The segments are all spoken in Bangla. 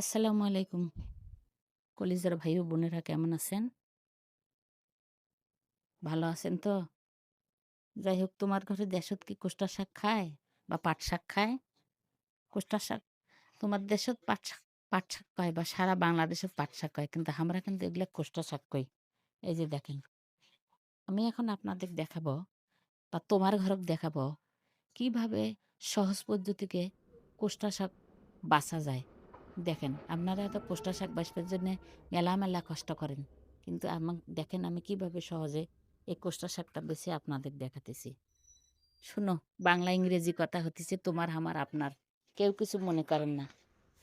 আসসালামু আলাইকুম। কলিজার ভাই ও বোনেরা কেমন আছেন? ভালো আছেন তো? যাই হোক, তোমার ঘরে দেশত কি কোষ্টা শাক খায় বা পাট শাক খায়? কোষ্টা শাক? তোমার দেশত পাট শাক পাট শাক কয় বা সারা বাংলাদেশে পাট শাক কয়, কিন্তু আমরা কিন্তু এগুলো কোষ্টা শাক কই। এই যে দেখেন, আমি এখন আপনাদের দেখাবো বা তোমার ঘরক দেখাবো কীভাবে সহজ পদ্ধতিকে কোষ্টা শাক বাছা যায়। দেখেন, আপনারা এত পোস্টার শাক বাসবার জন্যে মেলা মেলা কষ্ট করেন। কিন্তু আমাকে দেখেন আমি কীভাবে সহজে এই কোষ্টা শাকটা বেছে আপনাদের দেখাতেছি। শুনো, বাংলা ইংরেজি কথা হতেছে, তোমার, আমার, আপনার। কেউ কিছু মনে করেন না।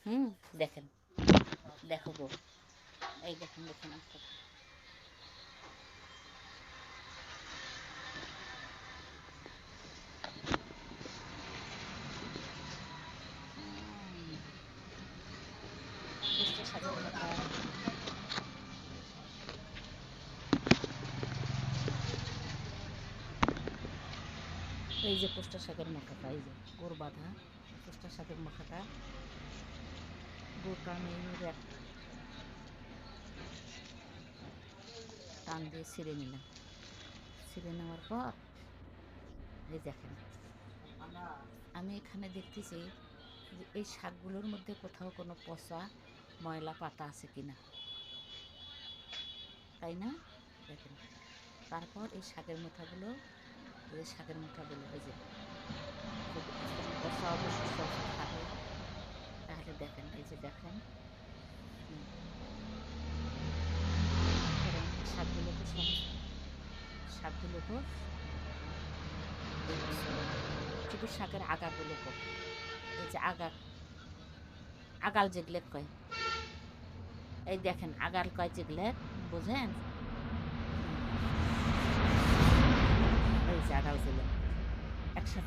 হুম, দেখেন। দেখো এই দেখেন দেখেন। এই যে পোস্টা শাকের মাথাটা এই যে গোর বাঁধা পোস্টা শাকের মাথাটা গোটা মেয়ে টান দিয়ে ছিঁড়ে নিলাম। ছিঁড়ে নেওয়ার পর, এই দেখেন, আমি এখানে দেখতেছি যে এই শাকগুলোর মধ্যে কোথাও কোনো পচা ময়লা পাতা আছে কিনা। তাই না? দেখেন, তারপর এই শাকের মুঠাগুলো যে শাকের মুঠাগুলো এই যে যদি পচা অবশিষ্ট থাকে। তাহলে দেখেন, এই যে দেখেন। শাকগুলোকে সব শাকগুলোকে শুধু শাকের আগাগুলোকে এই যে আগা, আগাল যেগুলো কয়। এই দেখেন, আগাল কয় যেগুলো, বুঝেন এই যে আগাল যেগুলো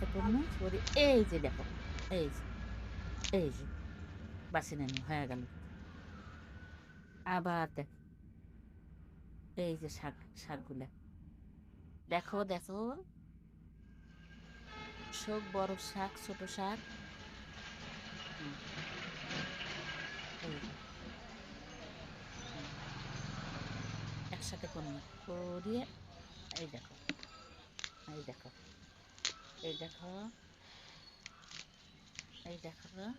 একসাথে করব করে এই যে দেখো এই যে এই যে বাসি নেন হয়ে গেল। আবার দেখ এই যে শাক শাকগুলা। দেখো দেখো। সব বড় শাক ছোট শাক। একসাথে করব করিয়ে এই দেখো এই দেখো। এই দেখো। এই দেখো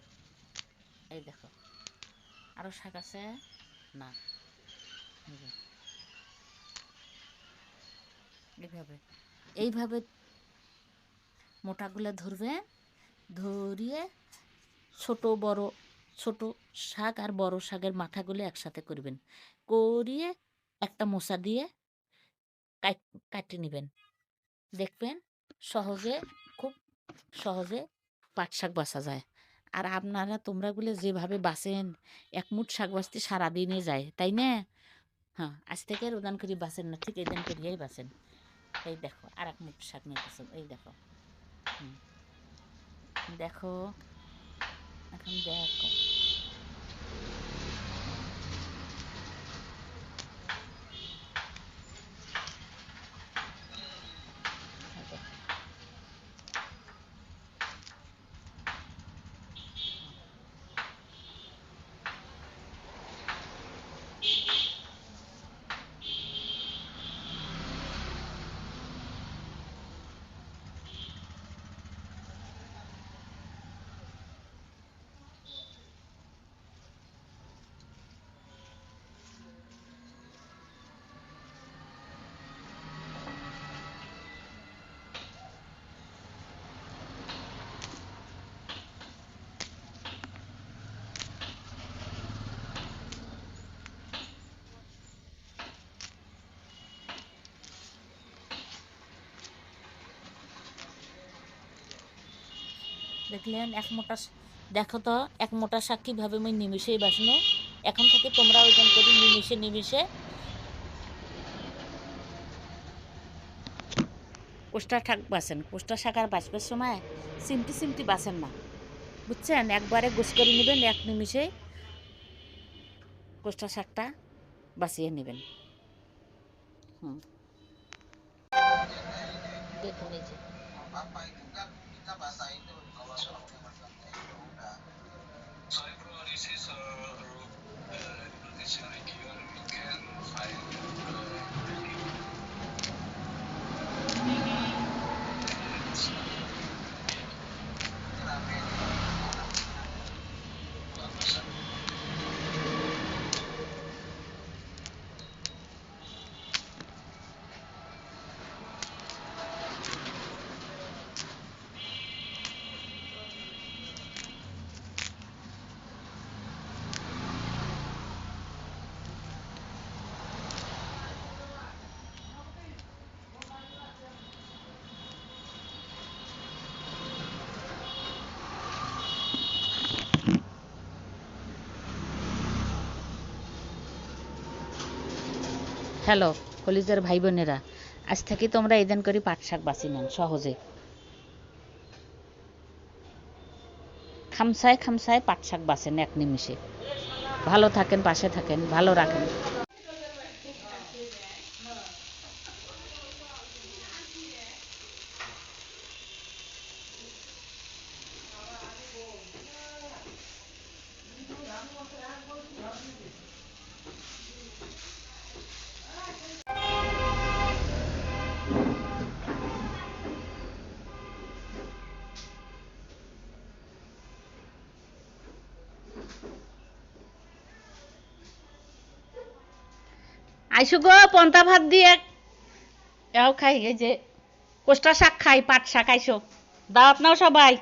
এই দেখো। আরও শাক আছে? না। এইভাবে। এইভাবে মোটাগুলো ধরবে, ধরিয়ে ছোট বড়, ছোট শাক আর বড় শাকের মাথাগুলো একসাথে করবেন। করিয়ে একটা মশা দিয়ে কাট- কাটে নেবেন। দেখবেন সহজে, খুব সহজে পাট শাক বাছা যায়। আর আপনারা তোমরাগুলো যেভাবে বাছেন, এক মুঠ শাক বাছতে সারাদিনে যায়, তাই না? হ্যাঁ আজ থেকে আর ওদান করি বাছেন না, ঠিক এদান করিয়াই বাছেন। এই দেখো আর এক মুঠ শাক নিতেছেন, এই দেখো। দেখো, এখন দেখো। দেখলেন এক মোটা দেখো তো এক মোটা শাক কীভাবে মই নিমিষেই বাসনো? এখন থেকে তোমরা ওইখান করে নিমিশে নিমিশে কোষ্টা শাক বাসেন। কোষ্টা শাক আর বাঁচবার সময় সিমটি সিমটি বাসেন না। বুঝছেন? একবারে গোস করে নেবেন এক নিমিষে কোষ্টা শাকটা বাছিয়ে নেবেন। হুম। দেখুন এই যে। So, I everyone is his, uh, uh, hello, কলিজার ভাই বোনেরা আজ থেকে তোমরা এদেন করে পাট শাক বাঁচি নেন, সহজে। খামসায় খামসায় পাট শাক বাঁচেন এক নিমিষে। ভালো থাকেন, পাশে থাকেন, ভালো রাখেন। আইসো গো, পন্তা ভাত দিয়ে। এও খাই, এই যে কোষ্টা শাক খাই, পাট শাক আইসো। দাও আপনাও সবাই।